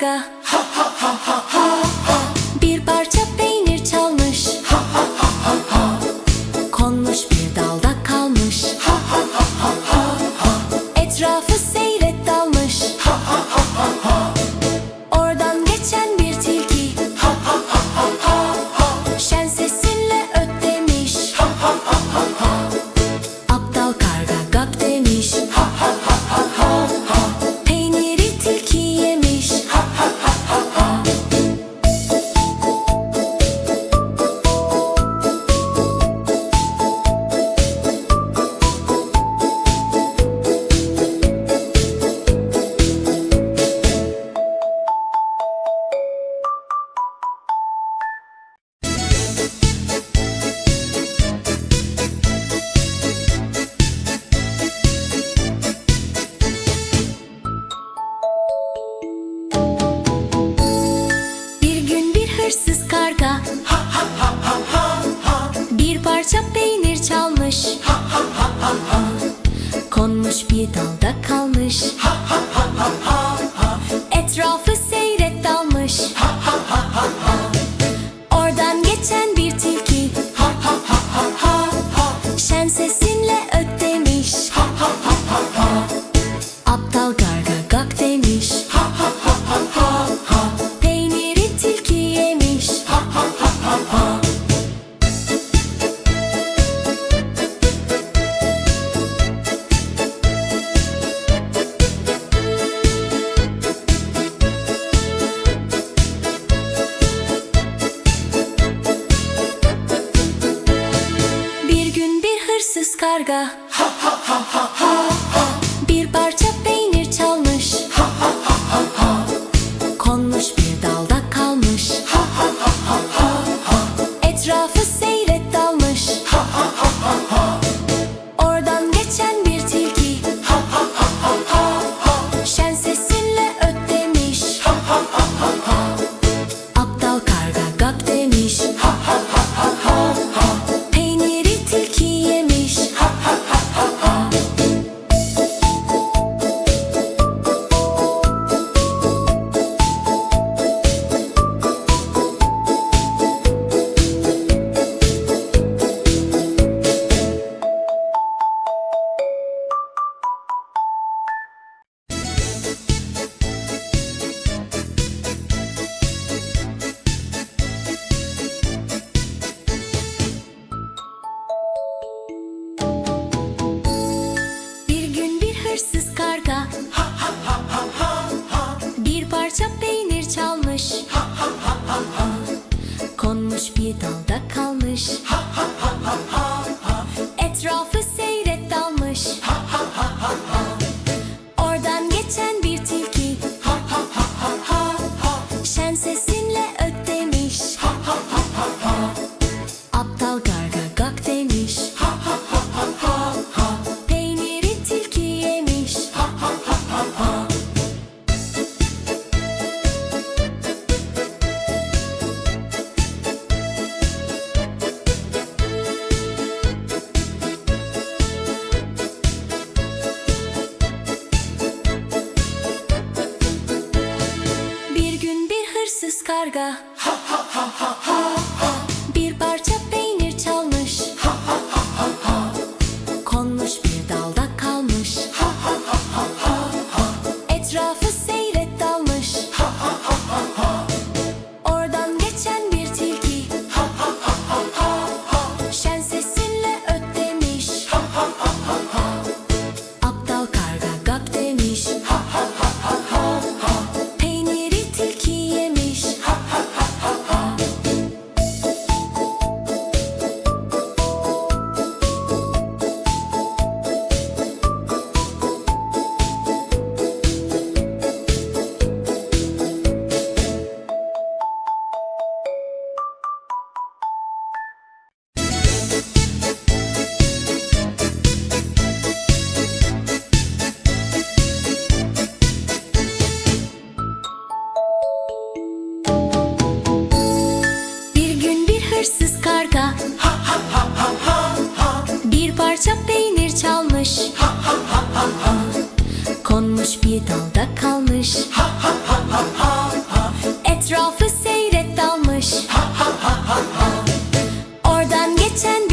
Gah. Dalda kalmış. Etrafı parça peynir çalmış ha, ha, ha, ha, ha. Konmuş bir dalda kalmış ha, ha, ha, ha, ha, ha. Etrafı seyret dalmış ha, ha, ha, ha, ha. Oradan geçen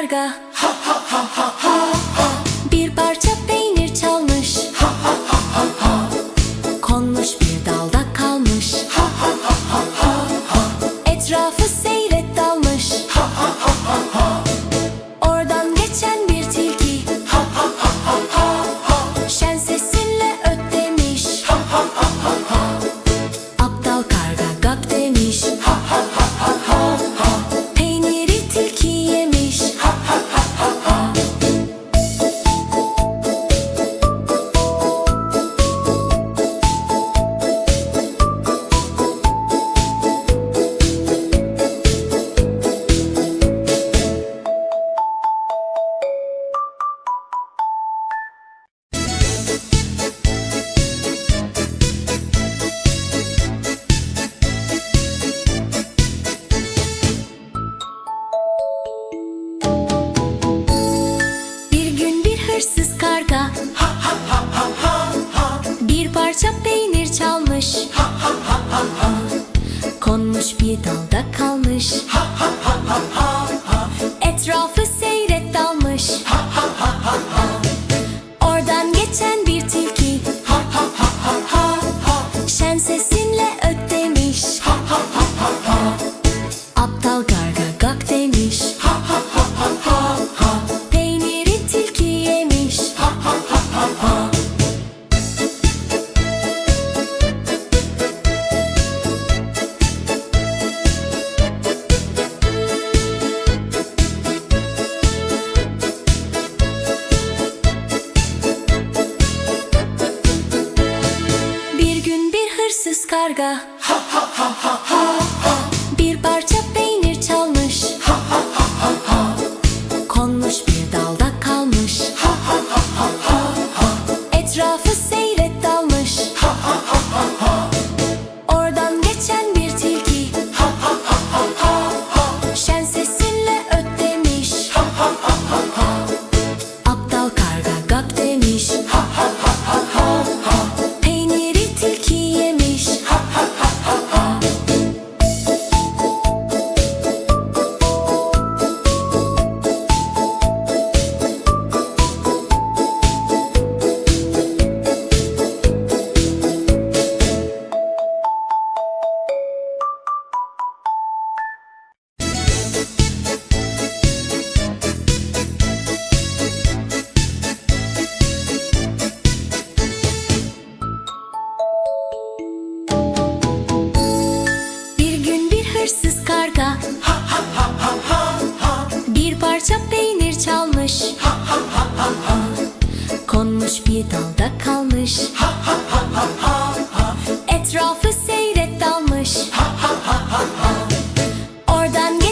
날가.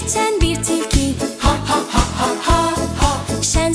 Geçen bir tilki. Ha ha ha ha ha ha. Şen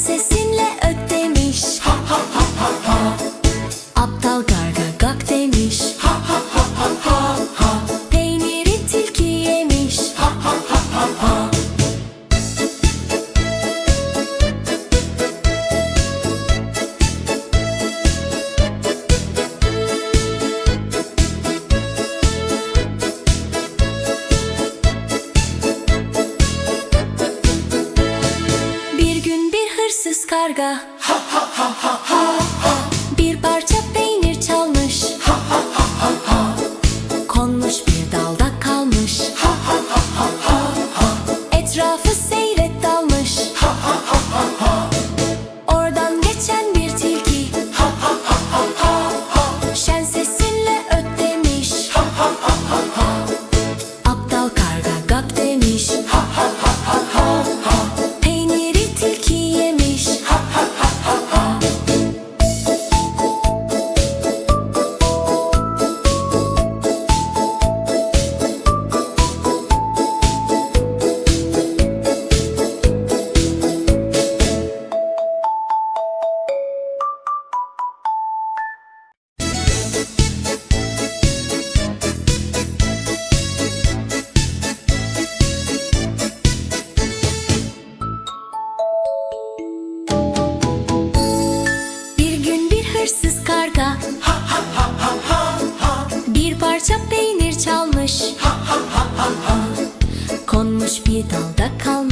Konmuş bir dalda kalmış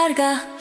carga.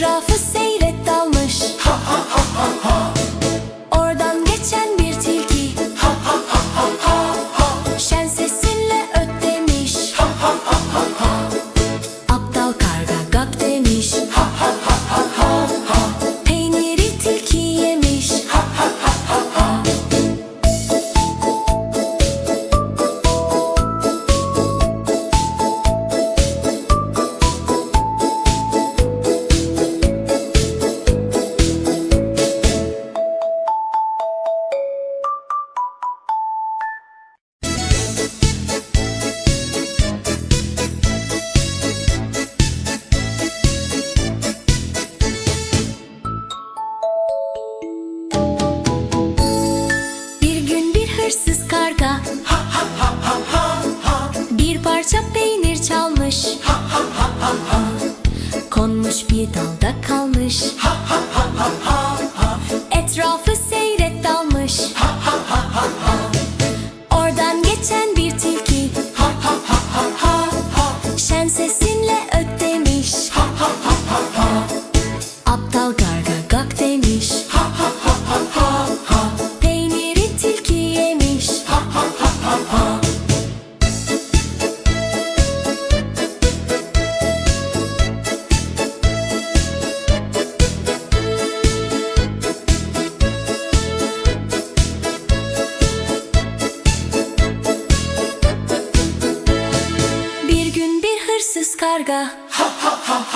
draft parça peynir çalmış ha, ha, ha, ha, ha. Konmuş bir dalda kalmış ha, ha, ha, ha, ha. Etrafı seyret dalmış ha, ha, ha, ha, ha. Oradan geçen bir karga Ha ha ha.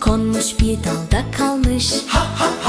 Konmuş bir dalda kalmış. Etrafı